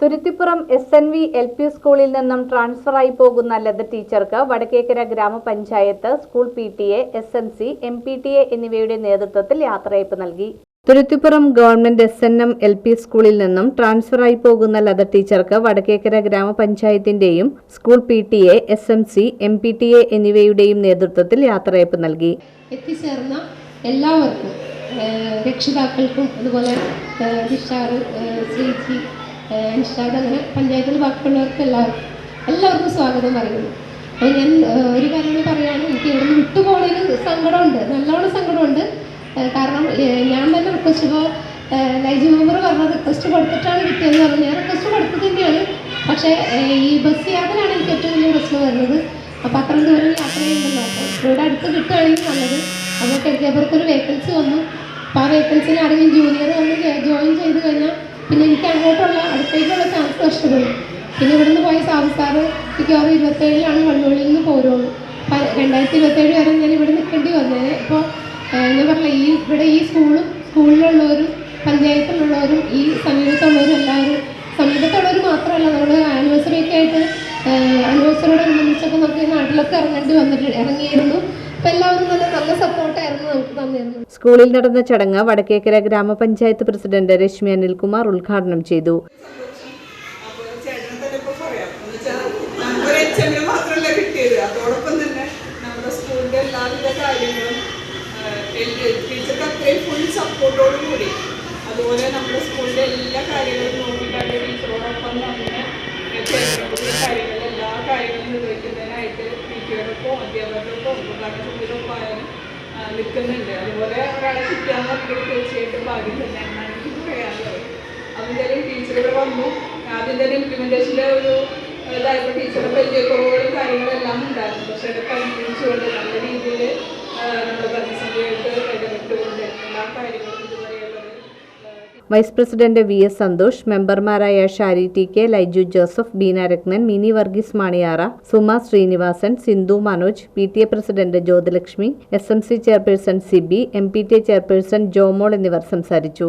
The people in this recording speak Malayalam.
Thuruthippuram S N V L P സ്കൂളിൽ നിന്നും ട്രാൻസ്ഫറായി പോകുന്ന ലത ടീച്ചർക്ക് വടക്കേക്കര ഗ്രാമപഞ്ചായത്ത് school P T A S N C M P T A എന്നിവയുടെ നേതൃത്വത്തിൽ യാത്രയയപ്പ് നൽകി. Thuruthippuram government S N M L P സ്കൂളിൽ നിന്നും ട്രാൻസ്ഫറായി പോകുന്ന ലത ടീച്ചർക്ക് Vadakkekara ഗ്രാമപഞ്ചായത്തിന്റെയും school P T A S M C M P T A എന്നിവയുടെയും നേതൃത്വത്തിൽ യാത്രയയപ്പ് നൽകി. എത്തിച്ചേർന്ന എല്ലാവർക്കും രക്ഷിതാക്കൾക്കും അതുപോലെ ശ്രീജി നിഷാദ് അങ്ങനെ പഞ്ചായത്തിൽ ബാക്കിയുള്ളവർക്ക് എല്ലാവർക്കും എല്ലാവർക്കും സ്വാഗതം പറയുന്നു. അപ്പോൾ ഞാൻ ഒരു കാര്യം പറയുകയാണ് എനിക്ക് ഇവിടുന്ന് വിട്ടുപോകണൊരു സങ്കടമുണ്ട്. നല്ലോണം സങ്കടമുണ്ട്. കാരണം ഞാൻ തന്നെ റിക്വസ്റ്റ് ഇപ്പോൾ ലൈജി മെമ്പർ പറഞ്ഞ റിക്വസ്റ്റ് കൊടുത്തിട്ടാണ് കിട്ടിയതെന്ന് പറഞ്ഞു. ഞാൻ റിക്വസ്റ്റ് കൊടുത്തത് തന്നെയാണ്. പക്ഷേ ഈ ബസ് യാത്രയാണ് എനിക്ക് ഏറ്റവും വലിയ പ്രശ്നം വരുന്നത്. അപ്പോൾ അത്രയും ദൂരം യാത്ര ചെയ്യുന്നുണ്ടല്ലോ അപ്പോൾ ഇവിടെ അടുത്ത് കിട്ടുകയാണെങ്കിൽ നല്ലത്. അപ്പോൾ കിഴക്കേപ്പുറത്ത് വേക്കൻസി വന്നു. അപ്പോൾ ആ വേക്കൻസിയിൽ ആരെങ്കിലും ജൂനിയർ വന്ന് ജോയിൻ ചെയ്ത് കഴിഞ്ഞാൽ പിന്നെ എനിക്ക് അങ്ങോട്ടുള്ള അടുത്തേക്കുള്ള ചാൻസ് നഷ്ടപ്പെടും. പിന്നെ ഇവിടുന്ന് പോയ സാബു സാറ് മിക്കവാറും ഇരുപത്തേഴിലാണ് വള്ളുള്ളിൽ നിന്ന് പോരുള്ളൂ. രണ്ടായിരത്തി ഇരുപത്തേഴ് വരെ ഞാൻ ഇവിടെ നിൽക്കേണ്ടി വന്നേനെ ഇപ്പോൾ ഞാൻ പറഞ്ഞില്ല ഈ ഇവിടെ ഈ സ്കൂളും സ്കൂളിലുള്ളവരും പഞ്ചായത്തിലുള്ളവരും ഈ സമീപത്തുള്ളവരും എല്ലാവരും സമീപത്തുള്ളവർ മാത്രമല്ല നമ്മൾ ആനിവേഴ്സറി ഒക്കെ ആയിട്ട് ആനിവേഴ്സറിയോടനുബന്ധിച്ചൊക്കെ നമുക്ക് നാട്ടിലൊക്കെ ഇറങ്ങേണ്ടി വന്നിട്ട് ഇറങ്ങിയിരുന്നു. അപ്പം എല്ലാവരും നല്ല നല്ല സപ്പോർട്ടായിരുന്നു നമുക്ക് തന്നിരുന്നത് സ്കൂളിൽ നടന്ന ചടങ്ങ് വടക്കേക്കര ഗ്രാമപഞ്ചായത്ത് പ്രസിഡന്റ് രശ്മി അനിൽകുമാർ ഉദ്ഘാടനം ചെയ്തു. അപ്പോൾ ചേട്ടനെ പറയാം എന്ന് വെച്ചാൽ നമുക്കൊരു എച്ച് എമ്മിന് മാത്രമല്ല കിട്ടിയത് അതോടൊപ്പം തന്നെ നമ്മുടെ സ്കൂളിന്റെ എല്ലാവിധ കാര്യങ്ങളും ടീച്ചർക്ക് അത്രയും ഫുൾ സപ്പോർട്ടോട് കൂടി അതുപോലെ നമ്മുടെ സ്കൂളിലെ എല്ലാ കാര്യങ്ങളും നോക്കിയിട്ടാണ് ടീച്ചറോടൊപ്പം തന്നെ കാര്യങ്ങൾ എല്ലാ കാര്യങ്ങളും നിർവഹിക്കുന്നതിനായിട്ട് ടീച്ചറോടൊപ്പം അധ്യാപകർക്കും ഉപകാരം നിൽക്കുന്നുണ്ട്. അതുപോലെ ഒരാളെ കിട്ടുകയെന്ന് പറഞ്ഞിട്ട് തീർച്ചയായിട്ടും ഭാഗ്യം തന്നെയാണ് എനിക്ക് പറയാനുള്ളത്. അതിന്റെ ഇവിടെ വന്നു. തന്നെ ഇംപ്ലിമെന്റേഷന്റെ ഒരു ഇതായപ്പോൾ ടീച്ചറുടെ പരിചയക്കുറവുകളും കാര്യങ്ങളെല്ലാം ഉണ്ടായിരുന്നു. പക്ഷേ അതൊക്കെ പരിഗണിച്ചുകൊണ്ട് നല്ല രീതിയിൽ നമ്മുടെ പ്രതിസന്ധിയായിട്ട് ഇടപെട്ടുകൊണ്ട് എല്ലാ കാര്യങ്ങളും ആ, vice president V S Santhosh മെമ്പർമാരായ Shari T K Laiju Joseph Beena Ratnan Mini Varghese Maniyara Suma Srinivasan Sindhu Manoj P T A president Jyothilakshmi S M C chairperson Sibi M P T A chairperson Jomol എന്നിവർ സംസാരിച്ചു.